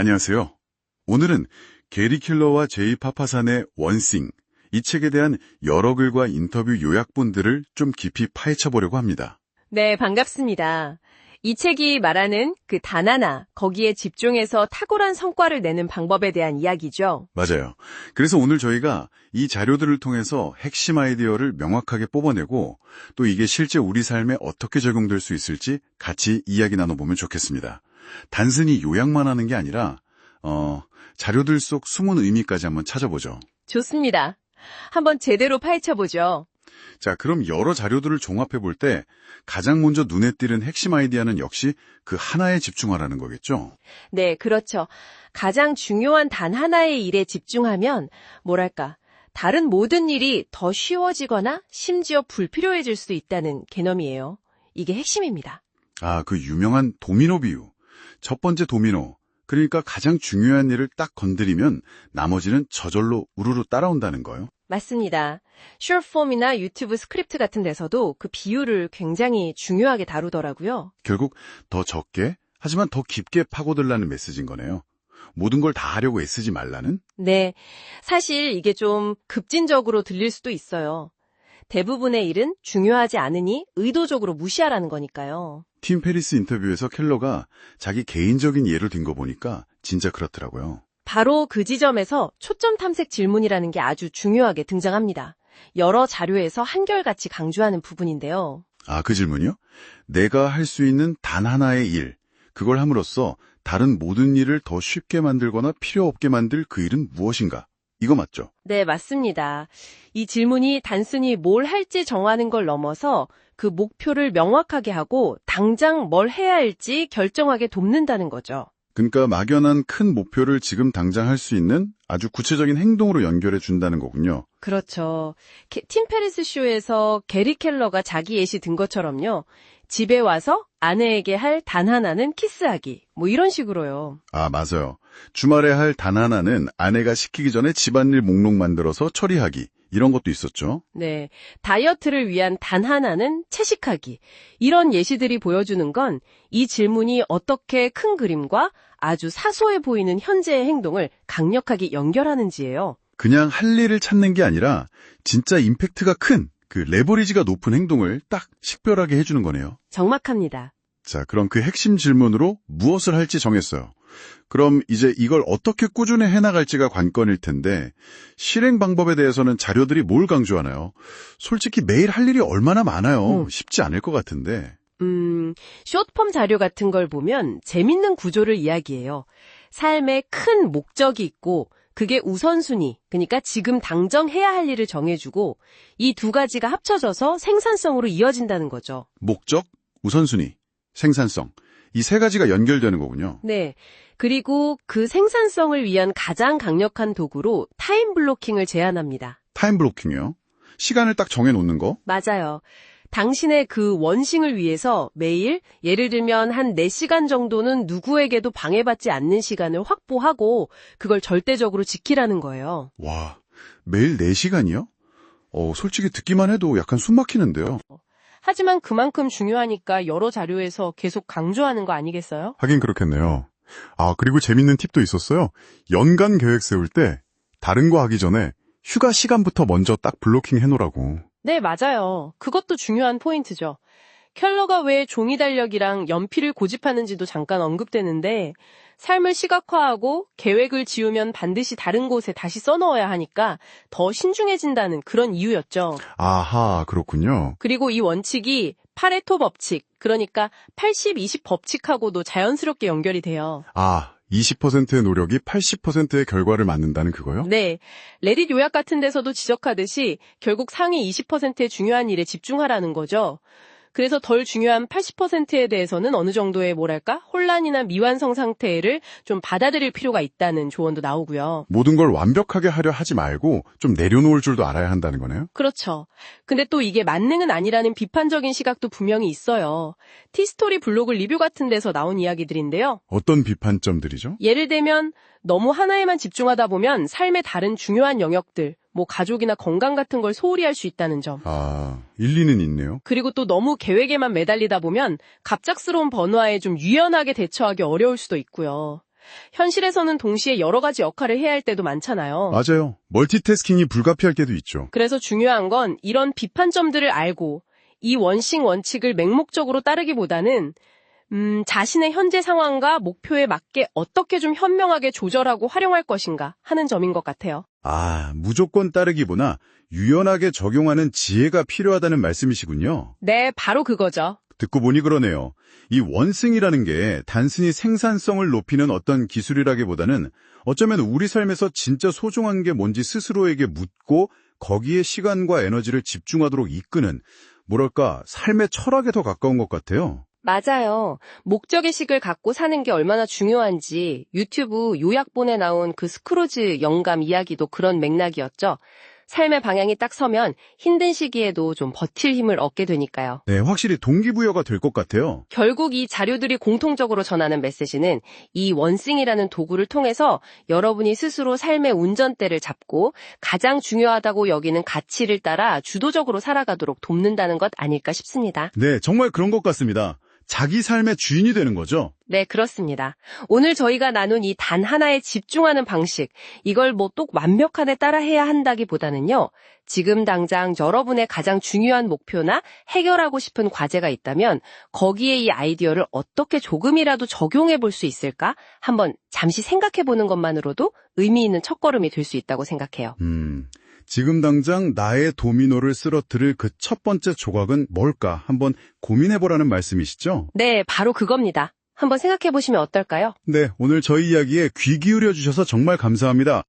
안녕하세요. 오늘은 게리 킬러와 제이 파파산의 원싱, 이 책에 대한 여러 글과 인터뷰 요약본들을 좀 깊이 파헤쳐 보려고 합니다. 네, 반갑습니다. 이 책이 말하는 그 단 하나, 거기에 집중해서 탁월한 성과를 내는 방법에 대한 이야기죠. 맞아요. 그래서 오늘 저희가 이 자료들을 통해서 핵심 아이디어를 명확하게 뽑아내고 또 이게 실제 우리 삶에 어떻게 적용될 수 있을지 같이 이야기 나눠보면 좋겠습니다. 단순히 요약만 하는 게 아니라 어, 자료들 속 숨은 의미까지 한번 찾아보죠. 좋습니다. 한번 제대로 파헤쳐보죠. 자, 그럼 여러 자료들을 종합해 볼 때 가장 먼저 눈에 띄는 핵심 아이디어는 역시 그 하나에 집중하라는 거겠죠? 네, 그렇죠. 가장 중요한 단 하나의 일에 집중하면, 뭐랄까, 다른 모든 일이 더 쉬워지거나 심지어 불필요해질 수 있다는 개념이에요. 이게 핵심입니다. 아, 그 유명한 도미노 비유. 첫 번째 도미노. 그러니까 가장 중요한 일을 딱 건드리면 나머지는 저절로 우르르 따라온다는 거요. 맞습니다. 슈어폼이나 유튜브 스크립트 같은 데서도 그 비율을 굉장히 중요하게 다루더라고요. 결국 더 적게 하지만 더 깊게 파고들라는 메시지인 거네요. 모든 걸 다 하려고 애쓰지 말라는? 네. 사실 이게 좀 급진적으로 들릴 수도 있어요. 대부분의 일은 중요하지 않으니 의도적으로 무시하라는 거니까요. 팀 페리스 인터뷰에서 켈러가 자기 개인적인 예를 든 거 보니까 진짜 그렇더라고요. 바로 그 지점에서 초점 탐색 질문이라는 게 아주 중요하게 등장합니다. 여러 자료에서 한결같이 강조하는 부분인데요. 아, 그 질문이요? 내가 할 수 있는 단 하나의 일, 그걸 함으로써 다른 모든 일을 더 쉽게 만들거나 필요 없게 만들 그 일은 무엇인가? 이거 맞죠? 네, 맞습니다. 이 질문이 단순히 뭘 할지 정하는 걸 넘어서 그 목표를 명확하게 하고 당장 뭘 해야 할지 결정하게 돕는다는 거죠. 그러니까 막연한 큰 목표를 지금 당장 할 수 있는 아주 구체적인 행동으로 연결해 준다는 거군요. 그렇죠. 게- 팀 페리스 쇼에서 게리 켈러가 자기 예시 든 것처럼요. 집에 와서 아내에게 할 단 하나는 키스하기. 뭐 이런 식으로요. 아, 맞아요. 주말에 할 단 하나는 아내가 시키기 전에 집안일 목록 만들어서 처리하기. 이런 것도 있었죠. 네. 다이어트를 위한 단 하나는 채식하기. 이런 예시들이 보여주는 건 이 질문이 어떻게 큰 그림과 아주 사소해 보이는 현재의 행동을 강력하게 연결하는지예요. 그냥 할 일을 찾는 게 아니라 진짜 임팩트가 큰, 그 레버리지가 높은 행동을 딱 식별하게 해주는 거네요. 정확합니다. 자, 그럼 그 핵심 질문으로 무엇을 할지 정했어요. 그럼 이제 이걸 어떻게 꾸준히 해나갈지가 관건일 텐데 실행 방법에 대해서는 자료들이 뭘 강조하나요? 솔직히 매일 할 일이 얼마나 많아요. 음. 쉽지 않을 것 같은데. 음, 숏폼 자료 같은 걸 보면 재밌는 구조를 이야기해요. 삶에 큰 목적이 있고 그게 우선순위, 그러니까 지금 당장 해야 할 일을 정해주고 이 두 가지가 합쳐져서 생산성으로 이어진다는 거죠. 목적, 우선순위, 생산성. 이 세 가지가 연결되는 거군요. 네. 그리고 그 생산성을 위한 가장 강력한 도구로 타임 블로킹을 제안합니다. 타임 블로킹이요. 시간을 딱 정해 놓는 거. 맞아요. 당신의 그 원싱을 위해서 매일 예를 들면 한 4시간 정도는 누구에게도 방해받지 않는 시간을 확보하고 그걸 절대적으로 지키라는 거예요. 와, 매일 4시간이요? 어, 솔직히 듣기만 해도 약간 숨 막히는데요. 하지만 그만큼 중요하니까 여러 자료에서 계속 강조하는 거 아니겠어요? 하긴 그렇겠네요. 아, 그리고 재밌는 팁도 있었어요. 연간 계획 세울 때 다른 거 하기 전에 휴가 시간부터 먼저 딱 블로킹 해놓으라고. 네, 맞아요. 그것도 중요한 포인트죠. 켈러가 왜 종이 달력이랑 연필을 고집하는지도 잠깐 언급되는데 삶을 시각화하고 계획을 지우면 반드시 다른 곳에 다시 써넣어야 하니까 더 신중해진다는 그런 이유였죠. 아하, 그렇군요. 그리고 이 원칙이 파레토 법칙, 그러니까 80-20 법칙하고도 자연스럽게 연결이 돼요. 아, 20%의 노력이 80%의 결과를 맞는다는 그거요? 네. 레딧 요약 같은 데서도 지적하듯이 결국 상위 20%의 중요한 일에 집중하라는 거죠. 그래서 덜 중요한 80%에 대해서는 어느 정도의 뭐랄까 혼란이나 미완성 상태를 좀 받아들일 필요가 있다는 조언도 나오고요. 모든 걸 완벽하게 하려 하지 말고 좀 내려놓을 줄도 알아야 한다는 거네요. 그렇죠. 근데 또 이게 만능은 아니라는 비판적인 시각도 분명히 있어요. 티스토리 블로그 리뷰 같은 데서 나온 이야기들인데요. 어떤 비판점들이죠? 예를 들면 너무 하나에만 집중하다 보면 삶의 다른 중요한 영역들, 뭐 가족이나 건강 같은 걸 소홀히 할 수 있다는 점. 아, 일리는 있네요. 그리고 또 너무 계획에만 매달리다 보면 갑작스러운 번화에 좀 유연하게 대처하기 어려울 수도 있고요. 현실에서는 동시에 여러 가지 역할을 해야 할 때도 많잖아요. 맞아요. 멀티태스킹이 불가피할 때도 있죠. 그래서 중요한 건 이런 비판점들을 알고 이 원싱 원칙을 맹목적으로 따르기보다는 음, 자신의 현재 상황과 목표에 맞게 어떻게 좀 현명하게 조절하고 활용할 것인가 하는 점인 것 같아요. 아, 무조건 따르기보다 유연하게 적용하는 지혜가 필요하다는 말씀이시군요. 네, 바로 그거죠. 듣고 보니 그러네요. 이 원승이라는 게 단순히 생산성을 높이는 어떤 기술이라기보다는 어쩌면 우리 삶에서 진짜 소중한 게 뭔지 스스로에게 묻고 거기에 시간과 에너지를 집중하도록 이끄는 뭐랄까 삶의 철학에 더 가까운 것 같아요. 맞아요. 목적의식을 갖고 사는 게 얼마나 중요한지 유튜브 요약본에 나온 그 스크루즈 영감 이야기도 그런 맥락이었죠. 삶의 방향이 딱 서면 힘든 시기에도 좀 버틸 힘을 얻게 되니까요. 네, 확실히 동기부여가 될 것 같아요. 결국 이 자료들이 공통적으로 전하는 메시지는 이 원싱이라는 도구를 통해서 여러분이 스스로 삶의 운전대를 잡고 가장 중요하다고 여기는 가치를 따라 주도적으로 살아가도록 돕는다는 것 아닐까 싶습니다. 네, 정말 그런 것 같습니다. 자기 삶의 주인이 되는 거죠. 네, 그렇습니다. 오늘 저희가 나눈 이 단 하나에 집중하는 방식, 이걸 뭐 또 완벽하게 따라해야 한다기보다는요, 지금 당장 여러분의 가장 중요한 목표나 해결하고 싶은 과제가 있다면, 거기에 이 아이디어를 어떻게 조금이라도 적용해 볼 수 있을까? 한번 잠시 생각해 보는 것만으로도 의미 있는 첫걸음이 될 수 있다고 생각해요. 음, 지금 당장 나의 도미노를 쓰러뜨릴 그 첫 번째 조각은 뭘까 한번 고민해보라는 말씀이시죠? 네, 바로 그겁니다. 한번 생각해 보시면 어떨까요? 네, 오늘 저희 이야기에 귀 기울여 주셔서 정말 감사합니다.